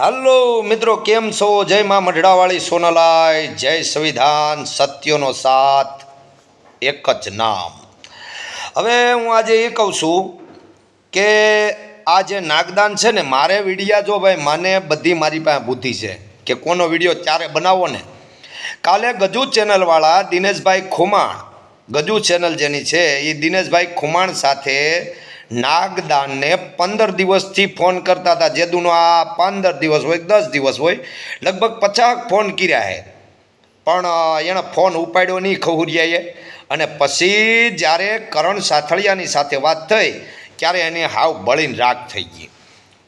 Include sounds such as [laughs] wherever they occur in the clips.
હાલો મિત્રો, કેમ છો? જય માં મઢડાવાળી સોનાલાય. જય સંવિધાન, સત્યનો સાથ, એક જ નામ. હવે હું આજે એ કહું છું કે આ જે નાગદાન છે ને, મારે વિડીયા જો ભાઈ, મને બધી મારી પાસે બુદ્ધિ છે કે કોનો વીડિયો ક્યારે બનાવો ને. કાલે ગજુ ચેનલવાળા દિનેશભાઈ ખુમાણ, ગજુ ચેનલ જેની છે, એ દિનેશભાઈ ખુમાણ સાથે નાગદાનને પંદર દિવસથી ફોન કરતા હતા. જેદુનો આ પંદર દિવસ હોય, દસ દિવસ હોય, લગભગ પચાસ ફોન કર્યા હે. પણ એણે ફોન ઉપાડ્યો નહીં ખહુરિયાએ. અને પછી જ્યારે કરણ સાથળિયાની સાથે વાત થઈ, ત્યારે એને હાવ બળીને રાગ થઈ ગઈ.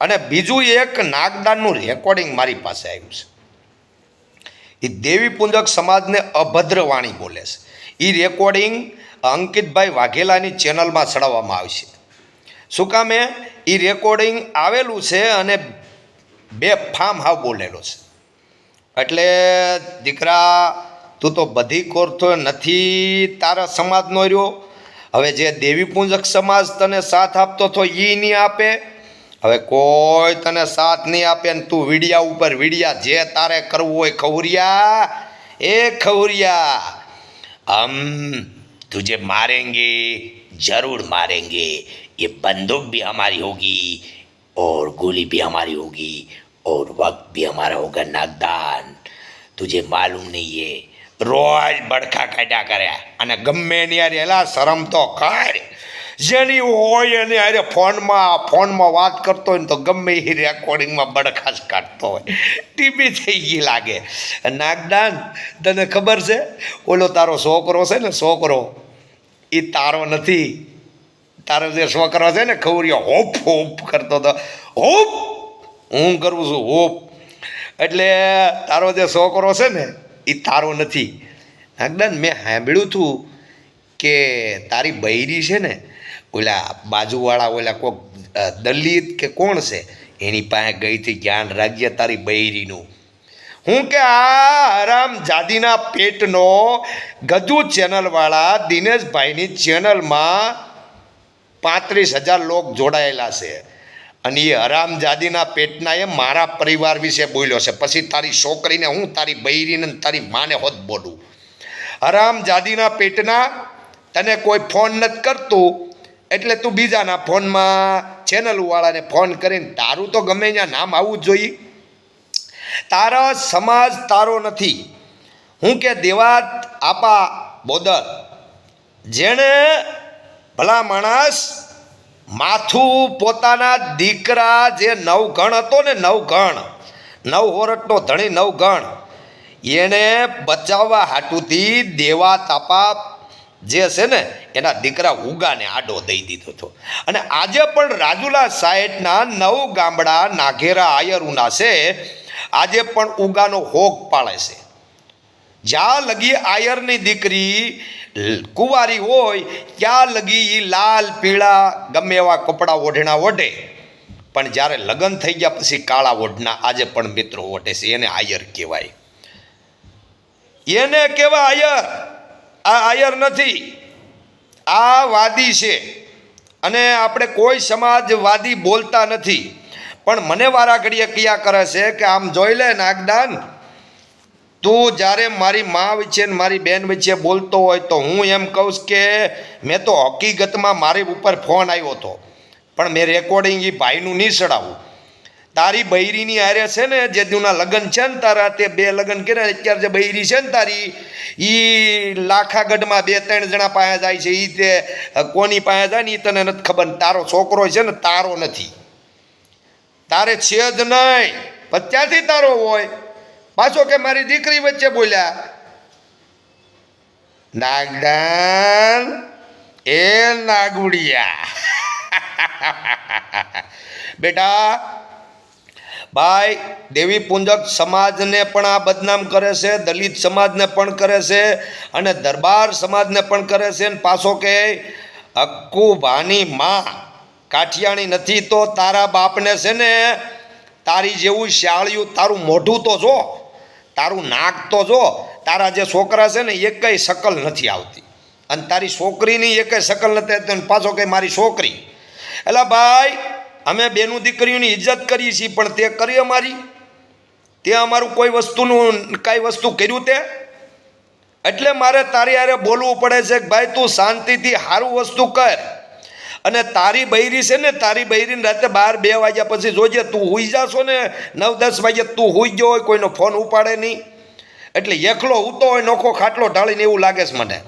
અને બીજું એક નાગદાનનું રેકોર્ડિંગ મારી પાસે આવ્યું છે. એ દેવી પુંજક સમાજને અભદ્ર વાણી બોલે છે. એ રેકોર્ડિંગ અંકિતભાઈ વાઘેલાની ચેનલમાં ચડાવવામાં આવશે શું કામે એ? રેકોર્ડિંગ આવેલું છે અને બે ફામ હાવ બોલેલો છે. એટલે દીકરા, તું તો બધી કોરતો નથી તારા સમાજનો રહ્યો. હવે જે દેવીપૂંજક સમાજ તને સાથ આપતો હતો એ નહીં આપે. હવે કોઈ તને સાથ નહીં આપે ને તું વીડિયા ઉપર વીડિયા જે તારે કરવું હોય ખવરિયા, એ ખવરિયા. અમ, તું જે મારેંગે, જરૂર મારેંગે. ये बंदूक भी हमारी होगी और गोली भी हमारी होगी और वक्त भी हमारा होगा नागदान तुझे मालूम नहीं है રોજ બડખા કાઢ્યા કર્યા અને ગમે એની યાર એલા શરમ તો કાઢ જેની હોય એની હારે ફોનમાં ફોનમાં વાત કરતો હોય ને તો ગમે એ રેકોર્ડિંગમાં બડખા જ કાઢતો હોય ટીપી થઈ ગઈ લાગે નાગદાન તને ખબર છે ઓલો તારો છોકરો છે ને છોકરો એ તારો નથી તારો જે છોકરો છે ને ખવરિયો હોપ હોપ કરતો હતો. હોપ! હું કરું છું, હોપ. એટલે તારો જે છોકરો છે ને, એ તારો નથી. નાગદાન મેં સાંભળ્યું હતું કે તારી બૈરી છે ને, ઓલા બાજુવાળા, ઓલા કોઈક દલિત કે કોણ છે, એની પાસે ગઈ હતી જ્ઞાન રાખજે તારી બૈરીનું. હું કે, આ હરામ જાદીના પેટનો ગજુ ચેનલવાળા દિનેશભાઈની ચેનલમાં પાંત્રીસ હજાર લોક જોડાયેલા છે. અને એ હરામજાદીના પેટના એ મારા પરિવાર વિશે બોલ્યો છે. પછી તારી છોકરીને હું તારી બૈરીને તારી માને હોત બોલું. હરામજાદીના પેટના તને કોઈ ફોન નથી કરતું. એટલે તું બીજાના ફોનમાં ચેનલવાળાને ફોન કરીને તારું તો ગમે ત્યાં નામ આવવું જ જોઈએ. તારો સમાજ તારો નથી. હું કે દેવાત આપા બોદર. જેણે ભલા માણસ માથું પોતાના દીકરા જે નવગણ હતો ને નવગણ નવ ઓરટનો ધણી નવગણ, એને બચાવવા હાટુથી દેવા તાપા જે છે ને એના દીકરા ઉગાને આડો દઈ દીધો હતો. અને આજે પણ રાજુલા સાહેબના નવ ગામડા નાઘેરા આયરુના છે, આજે પણ ઉગાનો હોગ પાળે છે. જ્યાં લગી આયરની દીકરી કુંવારી હોય, ત્યાં લગી એ લાલ, પીળા, ગમે એવા કપડાં ઓઢણા ઓઢે. પણ જ્યારે લગ્ન થઈ ગયા પછી કાળા ઓઢના, આજે પણ મિત્રો ઓઢે છે, એને આયર કહેવાય. એને કેવા આયર. આ આયર નથી. આ વાદી છે. અને આપણે કોઈ સમાજવાદી બોલતા નથી. પણ મને વારા ઘડીએ ક્યાં કરે છે કે આમ જોઈ લે નાગદાન તું જ્યારે મારી મા વચ્ચે મારી બેન વચ્ચે બોલતો હોય તો હું એમ કહું કે મેં તો હકીકતમાં મારી ઉપર ફોન આવ્યો હતો. પણ મેં રેકોર્ડિંગ એ ભાઈનું નહીં ચડાવું તારી બૈરીની હારે છે ને જે જૂના લગ્ન છે ને તારા તે બે લગ્ન કર્યા, અત્યારે જે બૈરી છે ને તારી એ લાખાગઢમાં બે ત્રણ જણા પાસે જાય છે એ તે કોની પાસે જાય ને એ તને નથી ખબર. તારો છોકરો છે ને તારો નથી. તારે છે જ નહીં. પત્યાથી તારો હોય? પાછો કે મારી દીકરી વચ્ચે બોલ્યા નાગદાન એ નાગુડિયા. [laughs] બેટા, ભાઈ, દેવી પુંજક સમાજને પણ આ બદનામ કરે છે, દલિત સમાજને પણ કરે છે, અને દરબાર સમાજને પણ કરે છે ને પાછો કે હક્કુ ભાની માં, કાઠિયાણી નથી તો તારા બાપને છે ને તારી જેવું શાળિયું તારું મોઢું તો જો. તારું નાક તો જો, તારા જે છોકરા છે ને, એકેય શકલ નથી આવતી. અને તારી છોકરીની એકેય શકલ નથી આવતી પાછો કંઈ મારી છોકરી. એટલે ભાઈ, અમે બેનું દીકરીઓની ઇજ્જત કરીએ છીએ, પણ તે કરી અમારી? તે અમારું કોઈ વસ્તુનું, કાંઈ વસ્તુ કર્યું તે? એટલે મારે તારી હારે બોલવું પડે છે કે, ભાઈ, તું શાંતિથી સારું વસ્તુ કર. અને તારી બૈરી છે ને, તારી બૈરીને રાતે બાર બે વાગ્યા પછી જોજે તું હોઈ જાશો ને, નવ દસ વાગ્યા તું હોઈ ગયો હોય, કોઈનો ફોન ઉપાડે નહીં. એટલે એકલો ઉતો હોય, નોખો ખાટલો ઢાળીને એવું લાગે છે મને.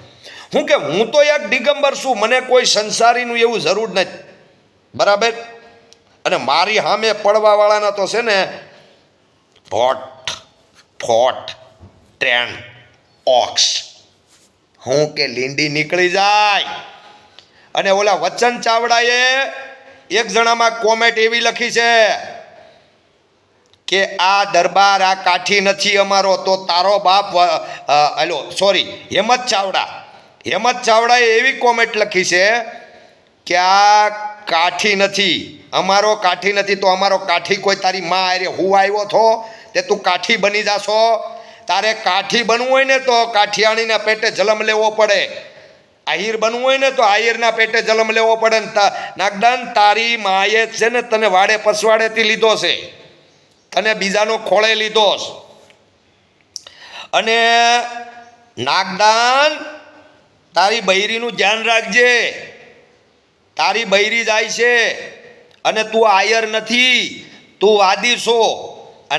હું કે હું તો એક દિગંબર છું, મને કોઈ સંસારીનું એવું જરૂર નથી. બરાબર? અને મારી સામે પડવાવાળાના તો છે ને, ફોટ ફોટ, ટ્રેન, ઓક્સ. હું કે લીંડી નીકળી જાય. અને ઓલા વચન ચાવડાએ એક જણામાં કોમેન્ટ એવી લખી છે કે આ દરબાર આ કાઠી નથી અમારો, તો તારો બાપ હલો સોરી હેમત ચાવડા. હેમત ચાવડાએ એવી કોમેન્ટ લખી છે કે આ કાઠી નથી, અમારો કાઠી નથી, તો અમારો કાઠી કોઈ તારી માં અરે હું આવ્યો છો? તે તું કાઠી બની જાશો? તારે કાઠી બનવું હોય ને તો કાઠિયાણીના પેટે જલમ લેવો પડે. આહિર બનવું હોય ને તો આહિરના પેટે જલમ લેવો પડે ને નાગદાન તારી માએ છે ને તને વાડે પસવાડેથી લીધો છે. તને બીજાનો ખોળે લીધો છે. અને નાગદાન તારી બૈરીનું ધ્યાન રાખજે. તારી બૈરી જાય છે અને તું આયર નથી. તું વાદી છો.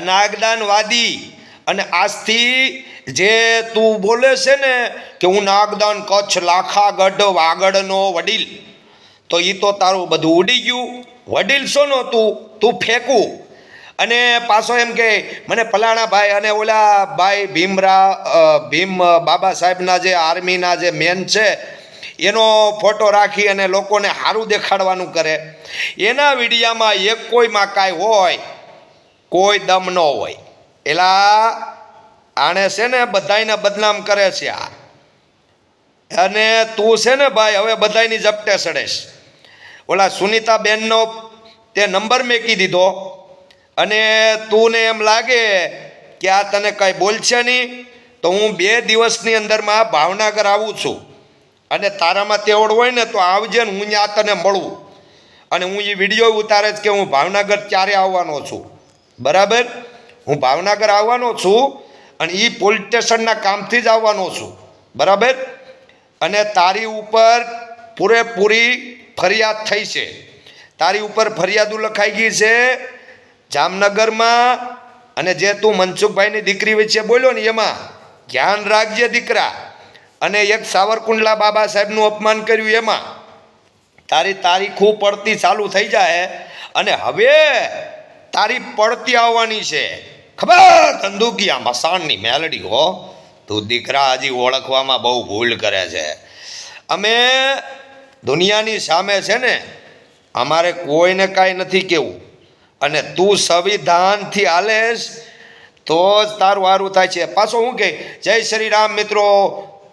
નાગદાન વાદી. અને આજથી જે તું બોલે છે ને કે હું નાગદાન કચ્છ લાખા ગઢ વાગડનો વડીલ, તો એ તો તારું બધું ઉડી ગયું. વડીલ છો નો તું? તું ફેંકું. અને પાછો એમ કે, મને પલાણા ભાઈ અને ઓલા ભાઈ ભીમરા ભીમ બાબા સાહેબના જે આર્મીના જે મેન છે, એનો ફોટો રાખી અને લોકોને સારું દેખાડવાનું કરે. એના વિડીયામાં એક કોઈમાં કાંઈ હોય, કોઈ દમ ન હોય. એલા આણે છે ને બધાને બદનામ કરે છે આ. અને તું છે ને ભાઈ, હવે બધાયની ઝપટે ચડેશ ઓલા સુનીતાબેનનો તે નંબર મેકી દીધો. અને તું ને એમ લાગે કે આ તને કંઈ બોલશે નહીં, તો હું બે દિવસની અંદરમાં ભાવનગર આવું છું. અને તારામાં તેવડ હોય ને તો આવજે ને હું ત્યાં તને મળું. અને હું એ વીડિયો ઉતારે જ કે હું ભાવનગર ક્યારે આવવાનો છું. બરાબર? હું ભાવનગર આવવાનો છું અને એ પોલીસ સ્ટેશનના કામથી જ આવવાનો છું. બરાબર? અને તારી ઉપર પૂરેપૂરી ફરિયાદ થઈ છે. તારી ઉપર ફરિયાદો લખાઈ ગઈ છે જામનગરમાં અને જે તું મનસુખભાઈની દીકરી વચ્ચે બોલ્યો ને એમાં, ધ્યાન રાખજે દીકરા. અને એક સાવરકુંડલા બાબા સાહેબનું અપમાન કર્યું એમાં. તારી તારીખું પડતી ચાલુ થઈ જાય અને હવે તારી પડતી આવવાની છે. ખબર? ધંધુકી આ મસાણની મેલડી હો તું દીકરા હજી ઓળખવામાં બહુ ભૂલ કરે છે. અમે દુનિયાની સામે છે ને, અમારે કોઈને કાંઈ નથી કેવું. અને તું સંવિધાનથી હાલેશ તો જ તારું સારું થાય છે. પાછો હું કે, જય શ્રી રામ મિત્રો.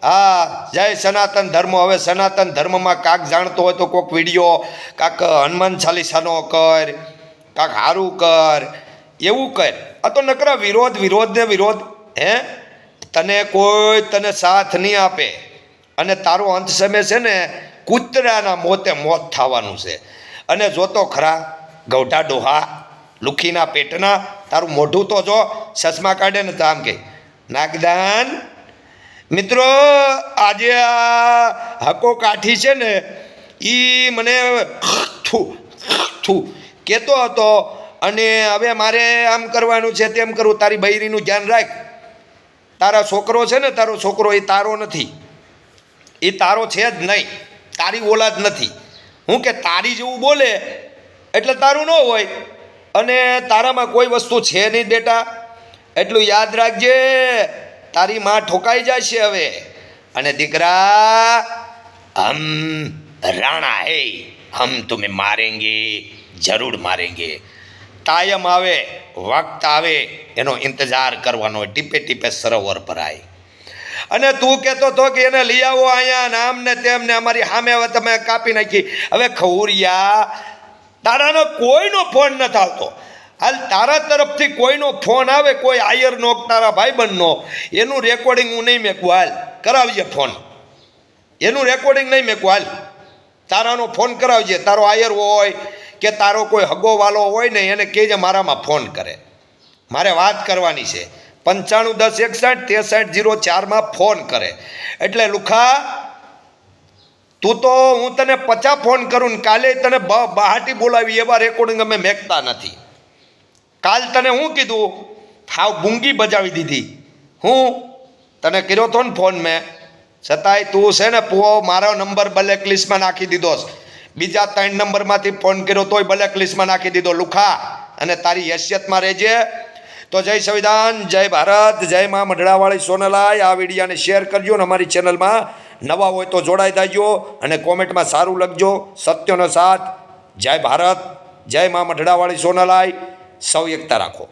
હા, જય સનાતન ધર્મ. હવે સનાતન ધર્મમાં કાંક જાણતો હોય તો કોઈક વીડિયો, કાંક હનુમાન ચાલીસાનો કર, કાંક હારું કર. એવું કર. આ તો નકરા વિરોધ વિરોધ ને વિરોધ, હે? તને કોઈ તને સાથ નહીં આપે. અને તારો અંત સમય છે ને કૂતરાના મોતે મોત થવાનું છે. અને જોતો ખરા ગૌઢા ડોહા લુખીના પેટના, તારું મોઢું તો જો ચશ્મા કાઢે ને તામ કે, નાગદાન, મિત્રો, આજે આ હકો કાઠી છે ને એ મને થુ થુ કહેતો હતો અને હવે મારે આમ કરવાનું છે, તેમ કરવું તારી બૈરીનું ધ્યાન રાખ. તારા છોકરો છે ને, તારો છોકરો એ તારો નથી. એ તારો છે જ નહીં. તારી ઓલાદ નથી. હું કે તારી જેવું બોલે, એટલે તારું ન હોય. અને તારામાં કોઈ વસ્તુ છે નહીં બેટા. એટલું યાદ રાખજે. તારી માં ઠોકાઈ જશે હવે. અને દીકરા, હમ રાણા હે. હમ તુમે મારેંગે, જરૂર મારેંગે. કાયમ આવે, વક્ત આવે, એનો ઇંતજાર કરવાનો ટીપે ટીપે સરોવર ભરાય. અને તું કહેતો હતો કે એને લઈ આવો અહીંયા નામ ને તેમ ને અમારી સામે હવે તમે કાપી નાખી. હવે ખવરિયા તારાનો કોઈનો ફોન નથી આવતો હાલ તારા તરફથી કોઈનો ફોન આવે, કોઈ આયરનો તારા ભાઈબંધનો. એનું રેકોર્ડિંગ હું નહીં મેકું, હાલ, કરાવજે ફોન. એનું રેકોર્ડિંગ નહીં મેકું, હાલ. તારાનો ફોન કરાવજે, તારો આયર હોય કે તારો કોઈ હગો વાલો હોય ને એને કહેજે મારામાં ફોન કરે. મારે વાત કરવાની છે. પંચાણું દસ એકસઠ ત્રેસઠ જીરો ચારમાં ફોન કરે. એટલે લુખા, તું તો હું તને પચા ફોન કરું ને કાલે તને બહાટી બોલાવી એવા રેકોર્ડિંગ અમે મેકતા નથી. કાલ તને હું કીધું, હાવ બુંગી બજાવી દીધી. હું? તને કર્યો તો ને ફોન મેં. છતાંય તું છે ને પુઓ મારો નંબર બ્લેક લિસ્ટમાં નાખી દીધો છે. બીજા ત્રણ નંબરમાંથી ફોન કર્યો તોય બ્લેક લિસ્ટમાં નાખી દીધો. લુખા. અને તારી હેસિયતમાં રહેજે. તો જય સંવિધાન, જય ભારત, જય મા મઢડાવાળી સોનલાય. આ વિડીયાને શેર કરજો અને અમારી ચેનલમાં નવા હોય તો જોડાઈ જાજો અને કોમેન્ટમાં સારું લખજો. સત્યનો સાથ. જય ભારત, જય મા મઢડાવાળી સોનલાય. સૌ એકતા રાખો.